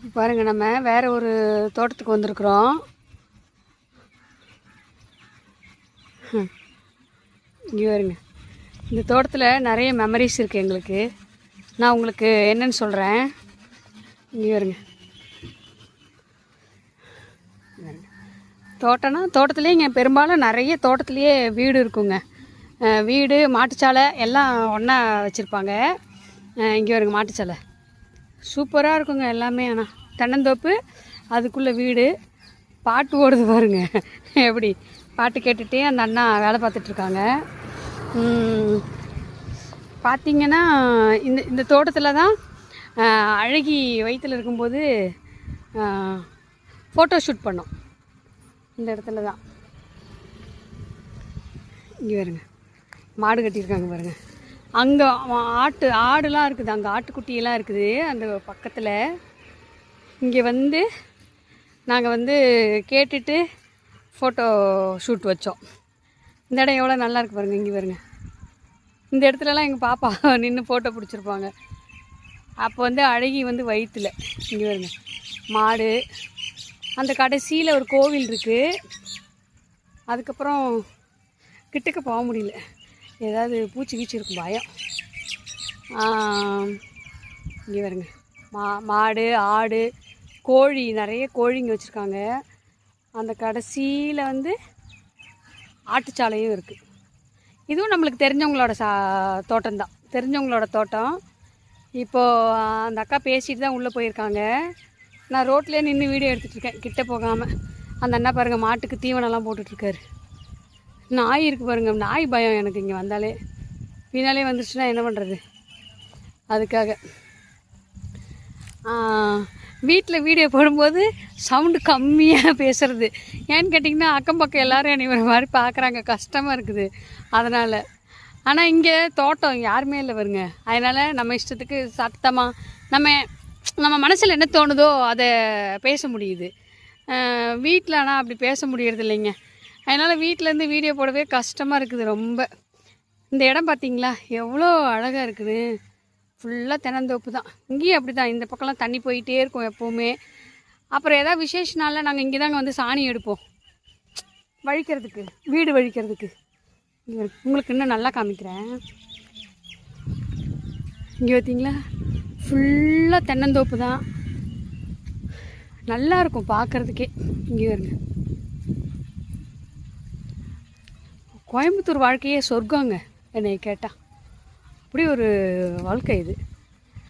இப்போ பாருங்கள் நம்ம வேறு ஒரு தோட்டத்துக்கு வந்திருக்குறோம். இங்கே வருங்க இந்த தோட்டத்தில் நிறைய மெமரிஸ் இருக்குது எங்களுக்கு. நான் உங்களுக்கு என்னன்னு சொல்கிறேன் இங்கே வருங்க தோட்டம்னா தோட்டத்துலேயே இங்கே பெரும்பாலும் நிறைய தோட்டத்துலேயே வீடு இருக்குங்க. வீடு மாட்டுச்சாலை எல்லாம் ஒன்றா வச்சுருப்பாங்க. இங்கே வருங்க மாட்டுச்சாலை. சூப்பராக இருக்குங்க எல்லாமே. ஆனால் தென்னந்தோப்பு அதுக்குள்ளே வீடு. பாட்டு ஓடுது பாருங்க. எப்படி? பாட்டு கேட்டுகிட்டே அந்த அண்ணா வேலை பார்த்துட்ருக்காங்க பார்த்தீங்கன்னா இந்த இந்த தோட்டத்தில் தான் அழகி வயிற்றில் இருக்கும்போது ஃபோட்டோ ஷூட் பண்ணோம். இந்த இடத்துல தான். இங்கே வருங்க மாடு கட்டியிருக்காங்க பாருங்கள் அங்கே ஆட்டு ஆடுலாம் இருக்குது. அங்கே ஆட்டுக்குட்டியெல்லாம் இருக்குது. அந்த பக்கத்தில். இங்கே வந்து நாங்கள் வந்து கேட்டுட்டு ஃபோட்டோ ஷூட் வச்சோம். இந்த இடம் எவ்வளோ நல்லா இருக்கு பாருங்க இங்கே பாருங்க. இந்த இடத்துலலாம் எங்கள் பாப்பா நின்று ஃபோட்டோ பிடிச்சிருப்பாங்க. அப்போ வந்து அழகி வந்து வயிற்றில் இங்கே வருங்க மாடு. அந்த கடைசியில் ஒரு கோவில் இருக்குது அதுக்கப்புறம் கிட்டக்க போக முடியல. ஏதாவது பூச்சி கீச்சி இருக்கும் பயம். இங்கே வருங்க மா மாடு ஆடு கோழி நிறைய கோழிங்க வச்சுருக்காங்க. அந்த கடைசியில் வந்து ஆட்டுச்சாலையும் இருக்குது இதுவும் நம்மளுக்கு தெரிஞ்சவங்களோட சா தோட்டம்தான். தெரிஞ்சவங்களோட தோட்டம். இப்போது அந்த அக்கா பேசிட்டு தான் உள்ளே போயிருக்காங்க. நான் ரோட்லேயே நின்று வீடியோ எடுத்துகிட்டு இருக்கேன். போகாமல் அந்த அண்ணா பாருங்கள் மாட்டுக்கு தீவனம்லாம் போட்டுட்ருக்காரு நாய் இருக்குது பாருங்க நாய் பயம் எனக்கு இங்கே வந்தாலே. பின்னாலே வந்துருச்சுன்னா என்ன பண்ணுறது அதுக்காக. வீட்டில் வீடியோ போடும்போது சவுண்டு கம்மியாக பேசுகிறது ஏன்னு கேட்டிங்கன்னா அக்கம் பக்கம் எல்லோரும் என்னை ஒரு மாதிரி பார்க்குறாங்க கஷ்டமாக இருக்குது. அதனால். ஆனால் இங்கே தோட்டம் யாருமே இல்லை வருங்க அதனால் நம்ம இஷ்டத்துக்கு சத்தமாக நம்ம நம்ம மனசில் என்ன தோணுதோ அதை பேச முடியுது. வீட்டில் ஆனால் அப்படி பேச முடியறது இல்லைங்க. அதனால் வீட்டிலேருந்து வீடியோ போடவே கஷ்டமாக இருக்குது ரொம்ப. இந்த இடம் பார்த்தீங்களா எவ்வளோ அழகாக இருக்குது. ஃபுல்லாக தென்னந்தோப்பு தான். இங்கேயும் அப்படி தான் இந்த பக்கம்லாம் தண்ணி போயிட்டே இருக்கும் எப்போவுமே. அப்புறம் ஏதாவது விசேஷனால நாங்கள் இங்கே தாங்க வந்து சாணி எடுப்போம். வழிக்கிறதுக்கு வீடு வழிக்கிறதுக்கு. உங்களுக்கு இன்னும் நல்லா காமிக்கிறேன். இங்கே பார்த்தீங்களா ஃபுல்லாக தென்னந்தோப்பு தான். நல்லா இருக்கும் பார்க்குறதுக்கே இங்கே வருங்க கோயம்புத்தூர் வாழ்க்கையே சொர்க்கங்க என்னை கேட்டால் அப்படி ஒரு வாழ்க்கை இது.